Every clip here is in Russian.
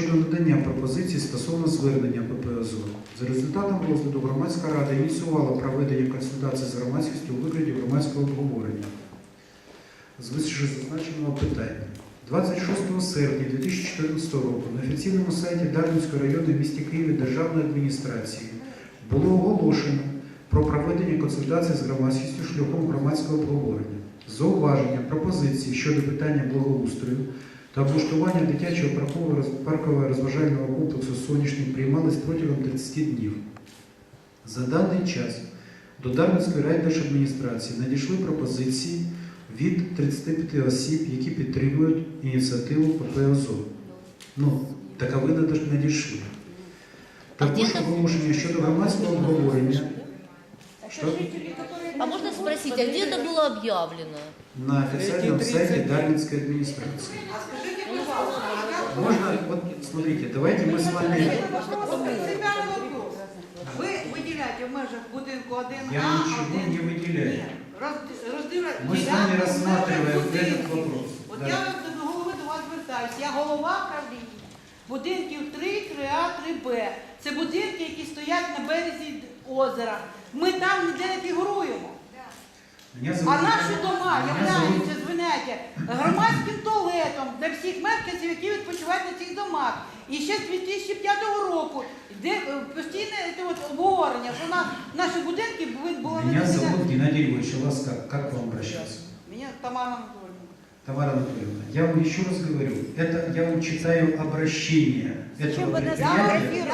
щодо надання пропозицій стосовно звернення ППСО. За результатом розгляду громадська рада ініціювала проведення консультацій з громадськістю у вигляді громадського обговорення з вищезазначеного питання. 26 серпня 2014 року на офіційному сайті Дарницької в місті Києві Державної адміністрації було оголошено про проведення консультацій з громадськістю шляхом громадського обговорення. Зауваження, пропозиції щодо питання благоустрою та облаштування дитячого паркового розважального комплексу «Сонячний» приймались протягом 30 днів. За даний час до Дарницької райдержадміністрації надійшли пропозиції від 35 осіб, які підтримують ініціативу ППОЗО. Ну, такови надо- надійшли. Також оголошення щодо громадського обговорення Что? А можно спросить, а где это было объявлено? на официальном Эти сайте 30 Дарницкой администрации. А скажите, пожалуйста, а как Можно, вот смотрите, давайте мы с вами... Вопрос принципиальный вопрос. Ви виділяєте в межах будинку 1А, Я ничего один... не выделяю. Ні, роз- розділяйте. Мы с ділянку вами в межах рассматриваем будинків. этот вопрос. От Да. я до голови до вас звертаюся. Я голова правління. Будинків 3, 3А, 3Б. Це будинки, які стоять на березі озера. Ми там ніде не фігуруємо. А наші дома являються, звиняйте, громадським туалетом для всіх мешканців, які відпочивають на цих домах. І ще з 2005 року йде е, постійне от обговорення, що на наші будинки були- Меня зовут Геннадий Львович. Вас как? К вам обращаться? Мене Тамара Анатольевна. Тамара Анатольевна, я вам еще раз говорю, это я вам читаю обращение этого предприятия.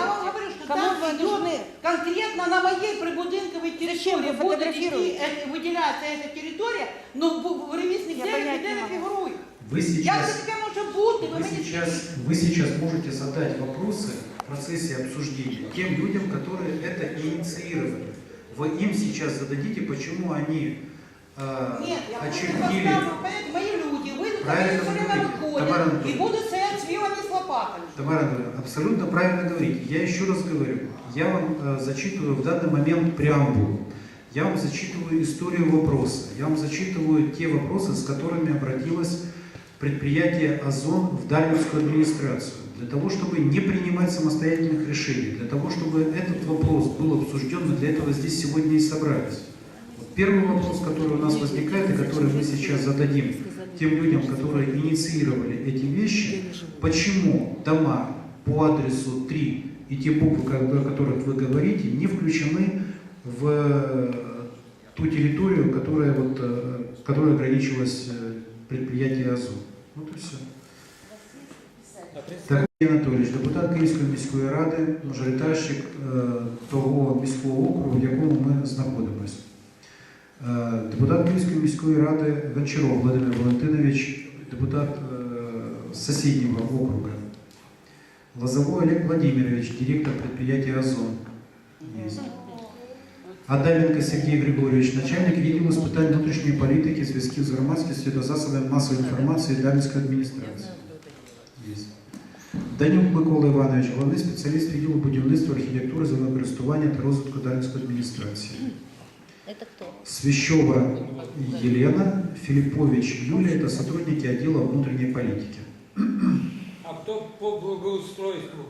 вам, я вам говорю, что Кому там вы идет нужны? конкретно на моей прибудинковой территории вы будет фотографируете? идти, э, выделяться эта территория, но в- в ревизных Я делах понять ніде не не могу. фігурує. Вы Як сейчас, це таке може бути? Ви вы мені сейчас, вы сейчас можете задать вопросы в процессе обсуждения тем людям, которые это инициировали. Вы им сейчас зададите, почему они э, Ні, я просто очертили поставлю, понимаете, мої люди вийдуть на Правильно територію говорите. виходять Тамара і Анатольевна. будуть стоять з вилами Тамара Анатольевна, абсолютно правильно говорите. Я еще раз говорю, я вам э, зачитываю в данный момент преамбулу. Я вам зачитываю историю вопроса. Я вам зачитываю те вопросы, с которыми обратилось предприятие «Озон» в Дарвинскую администрацию. Для того, чтобы не принимать самостоятельных решений, для того, чтобы этот вопрос был обсужден, мы для этого здесь сегодня и собрались. Вот первый вопрос, который у нас возникает и который мы сейчас зададим тем людям, которые инициировали эти вещи, почему дома по адресу 3 и те буквы, ко- о которых вы говорите, не включены в э, ту территорию, которая, вот, э, которой ограничилось э, предприятие АЗО. Вот и все. Так, Сергій Анатолійович, депутат Київської міської ради, мажоритарщик е, того міського округу, в якому ми знаходимося. Е, Депутат Київської міської ради Гончаров Владимир Валентинович, депутат е, з сусіднього округа. Лозовой Олег Владимирович, директор предприятия «Озон». Адаменко Сергій Григорьович, начальник відділу з питань внутрішньої політики, зв'язків з громадськістю та засобами масової інформації Дарницької адміністрації. Данюк Микола Іванович, головний спеціаліст відділу будівництва, архітектури, землекористування та розвитку Дарницької адміністрації. Это кто? Свящова Елена, Филиппович Юлия – это сотрудники отдела внутренней политики. А кто по благоустройству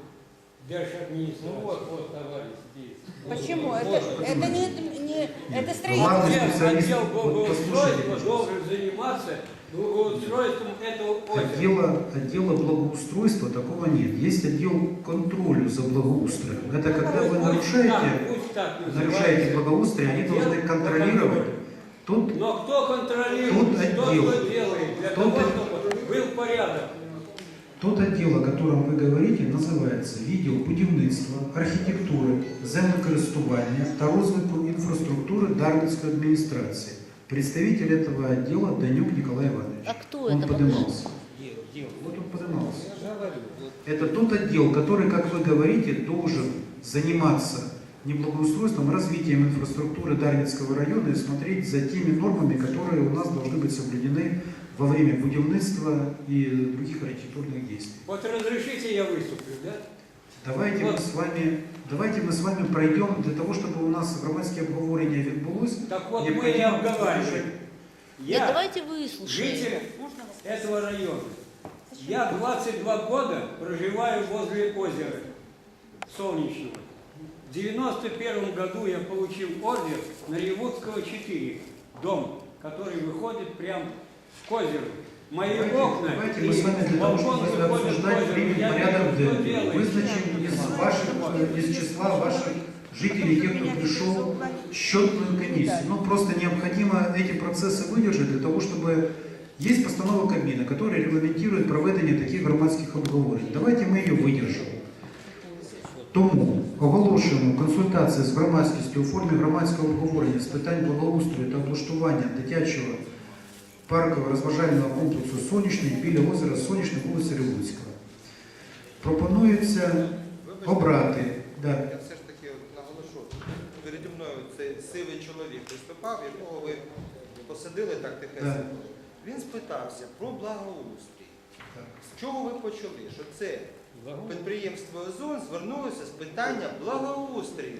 держадминистрации? Ну вот, вот, товарищ здесь. Почему? Вот, Это, вот. это не, не это строительство. Главный Отдел, благоустройства должен заниматься. Отдела, отдела благоустройства такого нет. Есть отдел контролю за благоустроем. Это когда вы Пусть нарушаете, так, пусть так нарушаете называется. благоустрой, они должны Отдел по контролировать. контролю. Тут Но кто контролирует, Тут что отдел. кто делает, для Тут того, отдел. чтобы был порядок. Тот отдел, о котором ви говорите, називається відділ будівництва, архітектури, землекористування та розвитку інфраструктури Дарницької адміністрації. Представитель этого отдела Данюк Николай Иванович. А кто Он это? поднимался. Где, где? Вот он поднимался. Это тот отдел, который, как вы говорите, должен заниматься не благоустройством, а развитием инфраструктуры Дарницкого района и смотреть за теми нормами, которые у нас должны быть соблюдены во время будівництва и других архитектурных действий. Вот разрешите я выступлю, да? Давайте мы Вот. с вами, давайте мы с вами пройдем для того, чтобы у нас громадське обговорення відбулось. Так вот мы послушать. Нет, Я давайте выслушаем. житель этого района. Я 22 года проживаю возле озера Солнечного. В 91 году я получил ордер на Ревудского 4, дом, который выходит прямо к озеру. Мои Давайте, окна давайте и мы с вами для того, балкон чтобы выходят к обсуждать, озеру. примем Я не порядок знаю, что денный. делать. Вызначим из ваших, из числа ваших жителей, тех, кто пришел, счетную комиссию. Ну, просто необходимо эти процессы выдержать для того, чтобы... Есть постанова Кабмина, которая регламентирует проведення таких громадських обговорень. Давайте ми її видержимо. Тому оголошуємо консультації з громадськістю у формі громадського обговорення з питань благоустрою та облаштування дитячого Паркового розважального комплексу Сонячний біля озера Сонячне вулиця Ревуцька. Пропонується обрати. Да. Я все ж таки наголошу, переді мною цей сивий чоловік виступав, якого ви посадили так тихесенько. Він спитався про благоустрій. Так. З чого ви почали? Що це підприємство Озон звернулося з питання благоустрію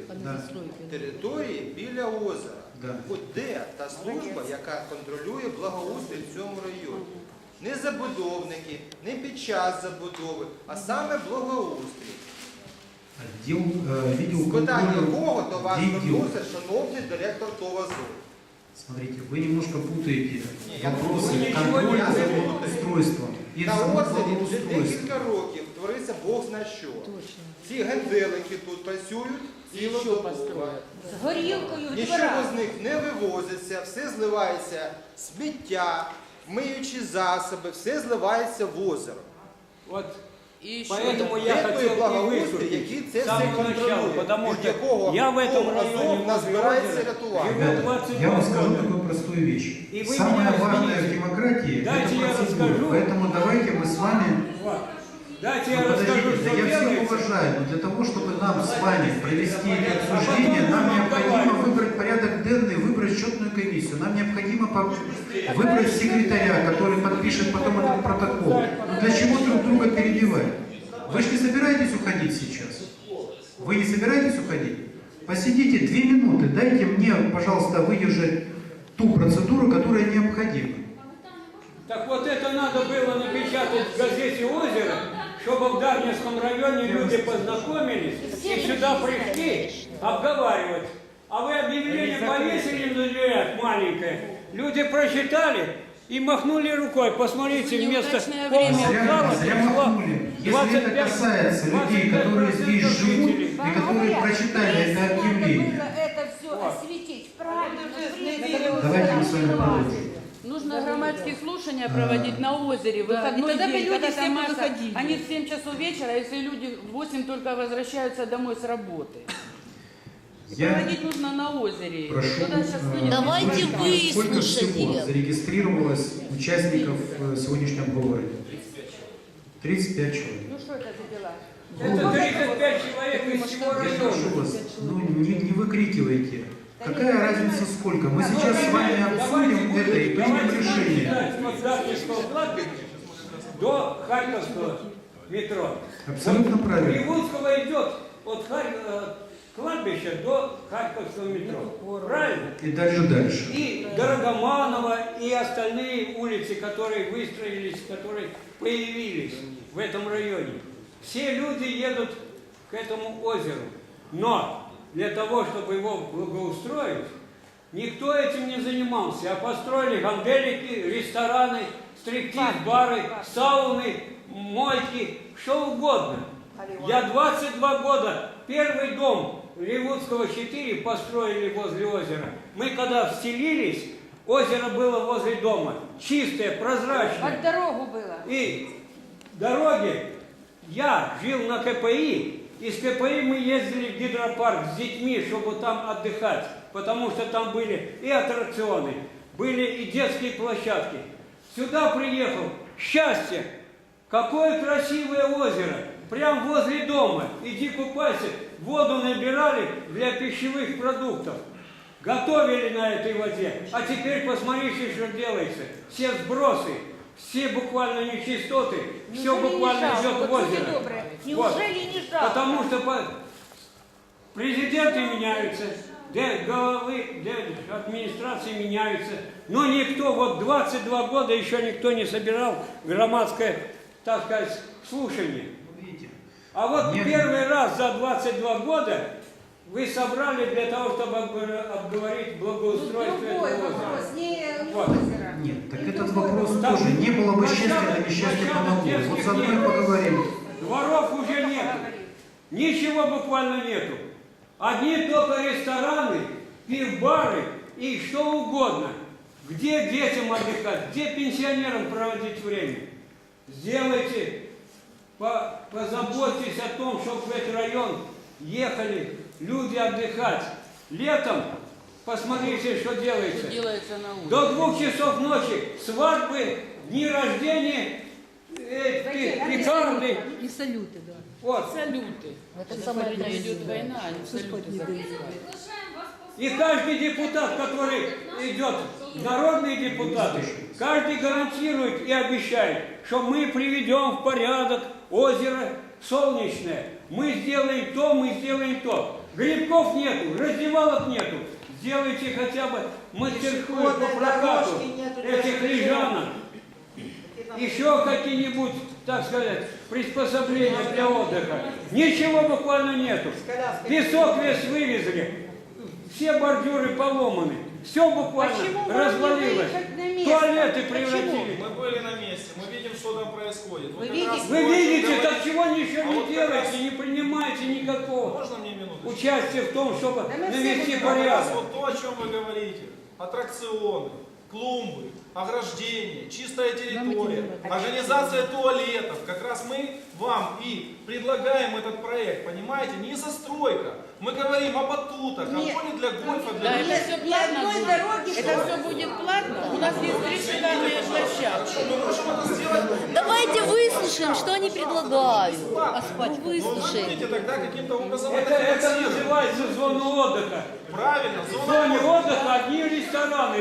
території біля озера Да. От де та служба, яка контролює благоустрій в цьому районі? Не забудовники, не під час забудови, а саме благоустрій. Отдел, э, видео З питання контроля. кого до вас Відділ. звернувся шановний директор ТОВАЗу? Смотрите, вы немножко путаете я не вопросы путаю, ничего контроля не за путаю. благоустройством и На само озері вже благоустройство. декілька років твориться Бог зна що. Ці генделики тут працюють цілодобово. З горілкою в Нічого дворах. з них не вивозиться, все зливається, сміття, миючі засоби, все зливається в озеро. Вот И Поэтому Де я той хотел и благоустрій, выступить який це с все самого начала, контролює, потому від что якого я в этом Бог районе Азов нас возле збирається озера рятувати. живу. Ребята, 22 я вам скажу года. такую простую вещь. И вы Самое меня важное в извините. демократии – Дайте это я процедура. расскажу. Поэтому давайте мы с вами Вот. Дайте Ну, я расскажу, подождите, что я всех уважаю, но для того, чтобы нам с вами провести эти обсуждения, нам необходимо выбрать порядок денный, выбрать счетную комиссию. Нам необходимо выбрать секретаря, который подпишет потом этот протокол. Но для чего друг друга перебивать? Вы же не собираетесь уходить сейчас? Вы не собираетесь уходить? Посидите две минуты, дайте мне, пожалуйста, выдержать ту процедуру, которая необходима. Так вот это надо было напечатать в газете «Озеро», Дарнинском районе люди познакомились и сюда пришли обговаривать. А вы объявление повесили на дверях маленькое, люди прочитали и махнули рукой. Посмотрите, вместо полного Зря, зала зря пришло махнули. Если это 25 касается людей, которые здесь 25% живут, и которые прочитали это объявление. Давайте мы с вами продолжим. Нужно громадские слушания проводить на озере выходной и тогда бы день, люди когда все там масса- повыходили. Они в 7 часов вечера, если люди в 8 только возвращаются домой с работы. Я проводить нужно на озере. прошу, Туда сейчас э, люди- Давайте сколько- сколько выслушать всего ее. зарегистрировалось участников э, сегодняшнего обговорения? 35 человек. Ну что это за дела? Это 35 человек из всего Я прошу района. вас, ну не, не выкрикивайте. Какая разница сколько? Мы сейчас с вами обсудим это и примем решение. до Харьковского метро. Абсолютно правильно. Приводского идет от э, кладбища до Харьковского метро. Правильно? И дальше дальше. И Дорогоманова, и остальные улицы, которые выстроились, которые появились в этом районе. Все люди едут к этому озеру. Но для того, чтобы его благоустроить, никто этим не занимался. А построили ганделики, рестораны, стриптиз-бары, сауны, мойки, что угодно. Я 22 года, первый дом Ревудского 4 построили возле озера. Мы когда вселились, озеро было возле дома, чистое, прозрачное. Под дорогу было. И дороги, я жил на КПИ, и с КПИ мы ездили в гидропарк с детьми, чтобы там отдыхать, потому что там были и аттракционы, были и детские площадки. Сюда приехал, счастье, какое красивое озеро, прям возле дома. Иди купайся, воду набирали для пищевых продуктов. Готовили на этой воде. А теперь посмотрите, что делается. Все сбросы, все буквально нечистоты, все Неужели не буквально идет в озеро. Добрые, Вот. Неужели не жалко? Потому что по- президенты меняются, головы администрации меняются, но никто, вот 22 года еще никто не собирал громадское так сказать, слушание. Ну, А вот Нет. первый раз за 22 года вы собрали для того, чтобы обго- обговорить благоустройство Другой этого озера. вопрос, не, не Вот. озеро. Нет, так И этот вопрос тоже не было бы счастья, а несчастье помогло. Вот мной нет. поговорим. Дворов уже нет. Ничего буквально нету. Одни только рестораны, пив-бары и что угодно. Где детям отдыхать, где пенсионерам проводить время. Сделайте, по- позаботьтесь о том, чтобы в этот район ехали люди отдыхать. Летом, посмотрите, что делается. Делается на улице. До двух часов ночи свадьбы, дни рождения, э, пи- пекарни. И салюты, да. Вот. Салюты. Это самое идет война, они салюты. И каждый депутат, который идет, народные депутаты, каждый гарантирует и обещает, что мы приведем в порядок озеро солнечное. Мы сделаем то, мы сделаем то. Грибков нету, раздевалок нету. Сделайте хотя бы мастерскую по прокату этих лежанок. Еще какие-нибудь, так сказать, приспособления для отдыха. Ничего буквально нету. Песок весь вывезли. Все бордюры поломаны. Все буквально Почему развалилось. Туалеты Почему? превратили. Мы были на месте, мы видим, что там происходит. Вы видите? Вы видите, так чего ничего А не вот делаете, раз- не принимаете никакого Можно мне минуту? участия в том, чтобы Да навести порядок. вот то, о чем вы говорите. Аттракционы, клумбы, ограждение, чистая территория, организация туалетов. Как раз мы вам и предлагаем этот проект, понимаете? Не застройка. Мы говорим о батутах, о поле для гольфа, для Да, это все платно одной будет. дороги, Это все будет платно. У нас есть три шикарные площадки. Мы можем это сделать. Давайте выслушаем, что они предлагают. Ну, Но вы выслушаем. будете тогда каким-то образом Это, это финансировать. называется зона отдыха. Правильно, В зона зоне отдыха. одни рестораны,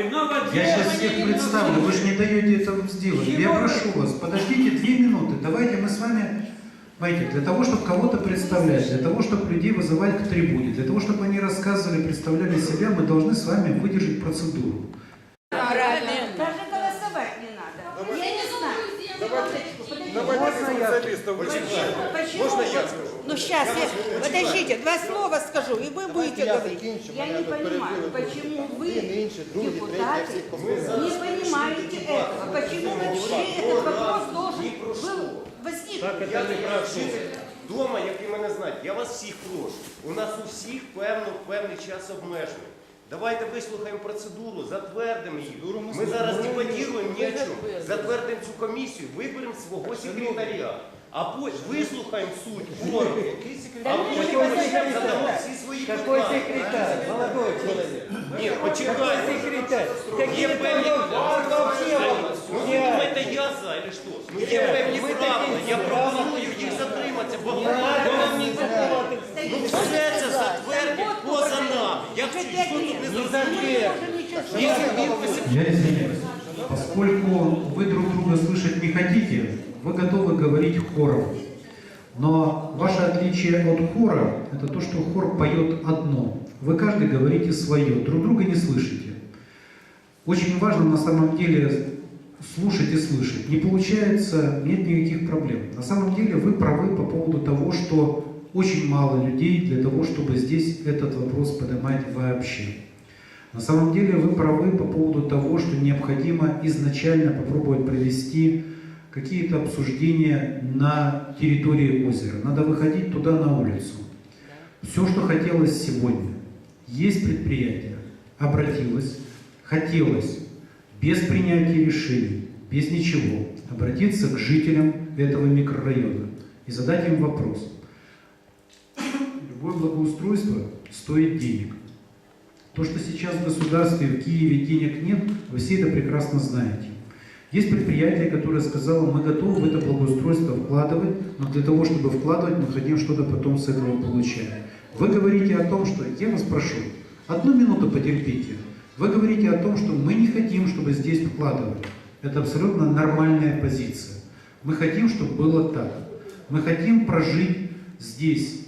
Я сейчас всех представлю, вы же не даете этого сделать. Я прошу вас, подождите две минуты, давайте мы с вами, знаете, для того, чтобы кого-то представлять, для того, чтобы людей вызывать к трибуне, для того, чтобы они рассказывали, представляли себя, мы должны с вами выдержать процедуру. Правильно. Даже голосовать не надо. Я не знаю. Почему? Можно я скажу? Ну сейчас, я, подождите, два слова скажу, и вы будете говорить. Я не понимаю, почему вы, депутаты, не понимаете этого. Почему вообще этот вопрос должен был возникнуть? Я житель дома, який мене знають. Я вас всіх прошу. У нас у всіх певно, певний час обмежений. Давайте вислухаємо процедуру, затвердимо її. Ми зараз дебатуємо ні о чому. Затвердимо цю комісію, виберемо свого секретаря. А потім вислухаємо суть форуму, а потім задамо всі свої питання. Молодой человек. Ні, почекайте. Є певні Ну ви думаєте, я за или що? Ну є певні правила, я пропоную їх затриматися, бо Ну все це затвердять поза нами. Я Уже що пять тут лет. не Мы зрозумів. не можем ничего Ні, сделать. підписи Я извиняюсь. Поскольку вы друг друга слышать не хотите, вы готовы говорить хором. Но ваше отличие от хора – это то, что хор поет одно. Вы каждый говорите свое, друг друга не слышите. Очень важно на самом деле слушать и слышать. Не получается, нет никаких проблем. На самом деле вы правы по поводу того, что очень мало людей для того, чтобы здесь этот вопрос поднимать вообще. На самом деле вы правы по поводу того, что необходимо изначально попробовать провести какие-то обсуждения на территории озера. Надо выходить туда на улицу. Все, что хотелось сегодня. Есть предприятие, обратилось, хотелось без принятия решений, без ничего, обратиться к жителям этого микрорайона и задать им вопрос. Любое благоустройство стоит денег. То, что сейчас в государстве, в Киеве денег нет, вы все это прекрасно знаете. Есть предприятие, которое сказало, мы готовы в это благоустройство вкладывать, но для того, чтобы вкладывать, мы хотим что-то потом с этого получать. Вы говорите о том, что, я вас прошу, одну минуту потерпите. Вы говорите о том, что мы не хотим, чтобы здесь вкладывали. Это абсолютно нормальная позиция. Мы хотим, чтобы было так. Мы хотим прожить здесь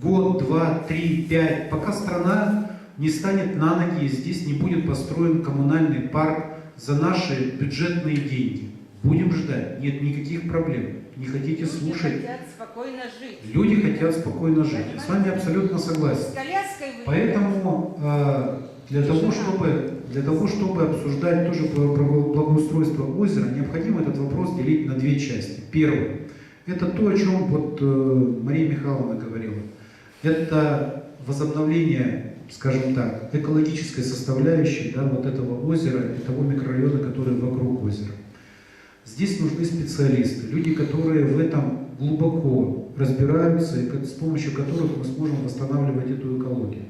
год, два, три, пять, пока страна не станет на ноги, и здесь не будет построен коммунальный парк за наши бюджетные деньги. Будем ждать, нет никаких проблем. не хотите Люди слушать. хотят спокойно жить. Люди хотят спокойно жить. Я с вами абсолютно согласен. С коляской вы... Поэтому э, для того, чтобы, для того, чтобы обсуждать тоже благоустройство озера, необходимо этот вопрос делить на две части. Первое – это то, о чем вот э, Мария Михайловна говорила. Это возобновление, скажем так, экологической составляющей да, вот этого озера и того микрорайона, который вокруг озера. Здесь нужны специалисты, люди, которые в этом глубоко разбираются и с помощью которых мы сможем восстанавливать эту экологию.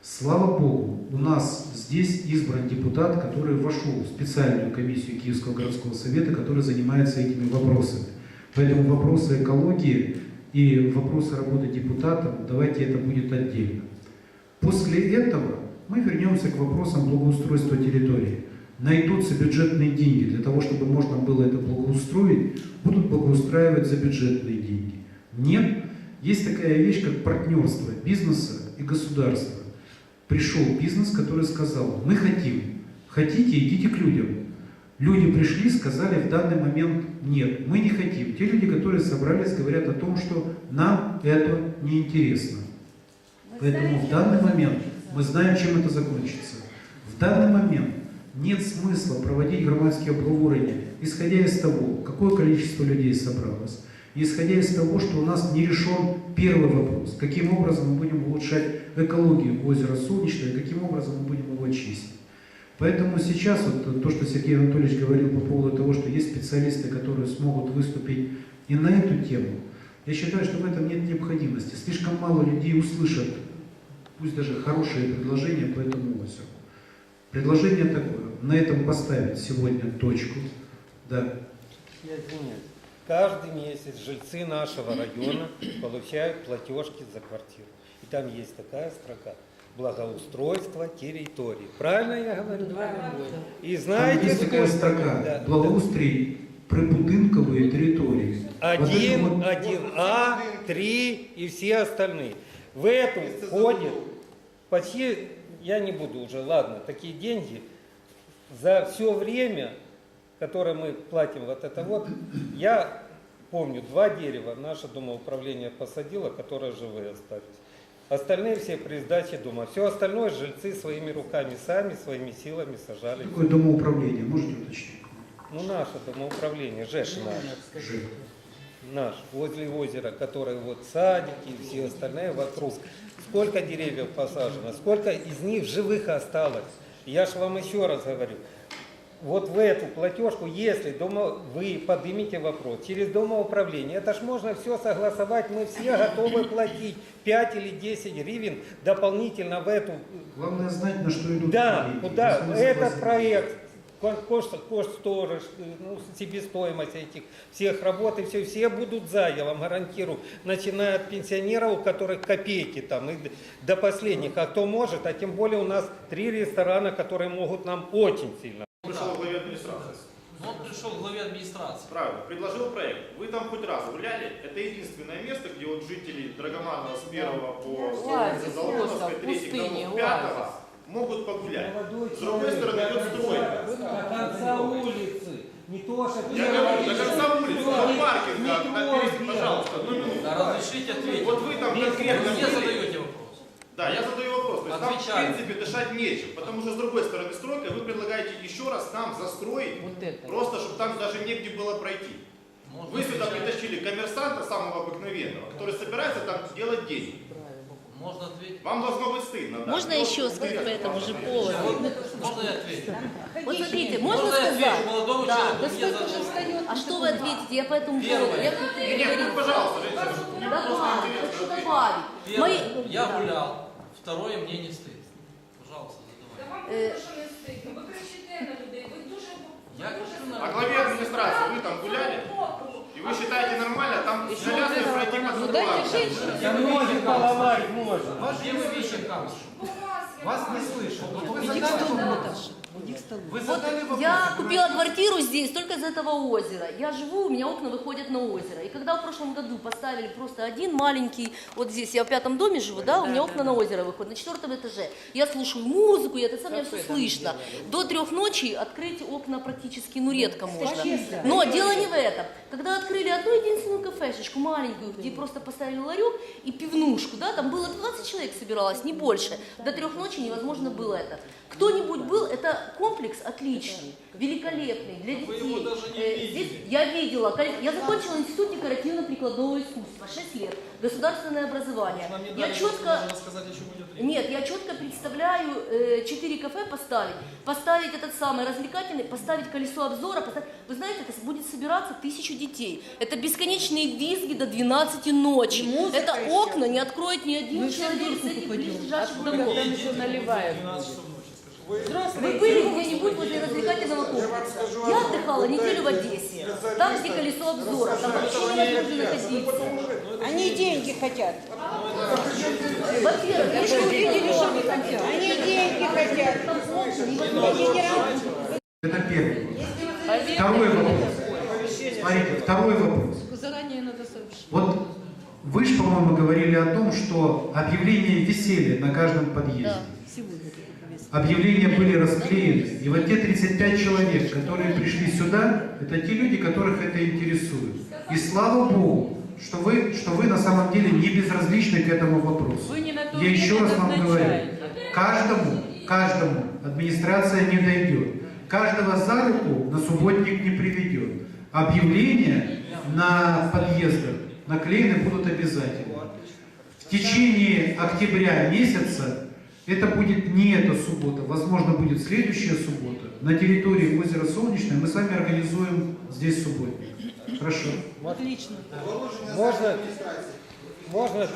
Слава Богу, у нас здесь избран депутат, который вошел в специальную комиссию Киевского городского совета, который занимается этими вопросами. Поэтому вопросы экологии и вопросы работы депутата, давайте это будет отдельно. После этого мы вернемся к вопросам благоустройства территории. Найдутся бюджетные деньги для того, чтобы можно было это благоустроить, будут благоустраивать за бюджетные деньги. Нет, есть такая вещь, как партнерство бизнеса и государства. Пришел бизнес, который сказал, мы хотим, хотите, идите к людям. Люди пришли, сказали в данный момент нет, мы не хотим. Те люди, которые собрались, говорят о том, что нам это неинтересно. Поэтому в данный момент мы знаем, чем это закончится. В данный момент нет смысла проводить громадские обговорения, исходя из того, какое количество людей собралось, исходя из того, что у нас не решен первый вопрос, каким образом мы будем улучшать экологию озера Солнечное, каким образом мы будем его чистить. Поэтому сейчас вот то, что Сергей Анатольевич говорил по поводу того, что есть специалисты, которые смогут выступить и на эту тему, я считаю, что в этом нет необходимости. Слишком мало людей услышат, пусть даже хорошие предложения по этому озеру. Предложение такое, на этом поставить сегодня точку. Да. Я извиняюсь. Каждый месяц жильцы нашего района получают платежки за квартиру. И там есть такая строка Благоустройство территории. Правильно я говорю? И Там знаете, есть такая сколько- строка Да. «Благоустрій прибудинкової території». Вот это Один, вот- один А, три и все остальные. В эту входит почти, я не буду уже, ладно, такие деньги за все время, которое мы платим вот это вот, я помню, два дерева наше домоуправление посадило, которые живые остались. Остальные все при сдаче дома. Все остальное жильцы своими руками сами, своими силами сажали. Какое домоуправление, можете уточнить? Ну, наше домоуправление, ЖЭШ наш. Жи. наш, возле озера, который вот садики и все остальное вокруг. Сколько деревьев посажено, сколько из них живых осталось. Я ж вам еще раз говорю, вот в эту платежку, если дома, вы поднимете вопрос через домоуправление, это ж можно все согласовать, мы все готовы платить 5 или 10 гривен дополнительно в эту Главное знать, на что идут да, деньги. мы этот проект, кост, кошторис, ну, себестоимость этих всех работ, и все, все будут за, я вам гарантирую, начиная от пенсионеров, у которых копейки там, и до последних, а кто может, а тем более у нас три ресторана, которые могут нам очень сильно. Администрации. Ну, Он пришел к главе администрации. Правильно, предложил проект. Вы там хоть раз гуляли? Это единственное место, где вот жители Драгоманова с 1 по Лазят Залоновской, просто в 3 пустыне, до 5 могут погулять. С другой стороны идет стройка. До конца улицы, не то, что... Я говорю, до конца улицы, до паркинга, ответьте, пожалуйста, одну минуту. Да разрешите ответить. Вот вы там конкретно мне были? задаете. Да, я задаю вопрос. То есть там, в принципе, дышать нечем. Потому что, с другой стороны, стройка, вы предлагаете еще раз нам застроить, Вот это. просто, чтобы там даже негде было пройти. Можно Вы сюда отвечать. притащили коммерсанта самого обыкновенного, который собирается там делать деньги. Можно ответить. Вам должно быть стыдно. да? Можно Вот еще сказать по этому же поводу? Можно я отвечу? Вот смотрите, можно Можно я отвечу сказать? молодому Да. человеку? Да Мне сколько же встает? А что вы ответите? Я по этому поводу. Первое. Я тут Нет, нет, ну, пожалуйста, женщина. Да интересно хочу ответить. добавить. Мои... Первое, я гулял. Второе, мне не стыдно. Пожалуйста, задавай. Е, Я кричу на... А главе администрации вы там гуляли? И вы считаете нормально там с коляской пройти под тротуар? Да ноги поломать можно. Где вы видите камушек? Вас не слышат. Вот вы задали вопрос. Вы задали вопрос. Я купила квартиру здесь только из этого озера. Я живу, у меня окна выходят на озеро. И когда в прошлом году поставили просто один маленький, вот здесь я в пятом доме живу, да, у меня окна на озеро выходят, на четвертом этаже. Я слушаю музыку, я это сам, мне все слышно. До трех ночи открыть окна практически, ну, редко можно. Но дело не в этом. Когда открыли одну единственную кафешечку, маленькую, где просто поставили ларек и пивнушку, да, там было 20 человек собиралось, не больше. До трех ночи невозможно было это. Кто-нибудь был, это комплекс отличный, великолепный для Вы его детей. даже не Э, видели. Здесь я видела, я закончила институт декоративно-прикладного искусства, 6 лет, государственное образование. Я четко, нет, я четко представляю э, четыре кафе поставить, поставить этот самый развлекательный, поставить колесо обзора, поставить... Вы знаете, это будет собираться тысячу детей. Это бесконечные визги до 12 ночи. Это окна не откроет ни один человек этих домов. Там еще наливают. 12 часов ночи, скажи. Вы были где-нибудь возле развлекательного комплекса? Я отдыхала неделю в Одессе. Там, где колесо обзора. Там вообще невозможно находиться. Они деньги хотят. Во-первых, Вы же увидели, что они хотят. Они деньги хотят. Они не работают. Это первый. Второй вопрос. Смотрите, второй вопрос. Заранее надо сообщить. Вот вы же, по-моему, говорили о том, что объявления висели на каждом подъезде. Объявления были расклеены. И вот те 35 человек, которые пришли сюда, это те люди, которых это интересует. И слава Богу, что вы, что вы на самом деле не безразличны к этому вопросу. Я еще раз вам говорю, каждому, каждому администрация не дойдет. Каждого за руку на субботник не приведет. Объявления на подъездах наклеены будут обязательно. В течение октября месяца, это будет не эта суббота, возможно, будет следующая суббота, на территории озера Солнечное мы с вами организуем здесь субботник. Хорошо. Можно, можно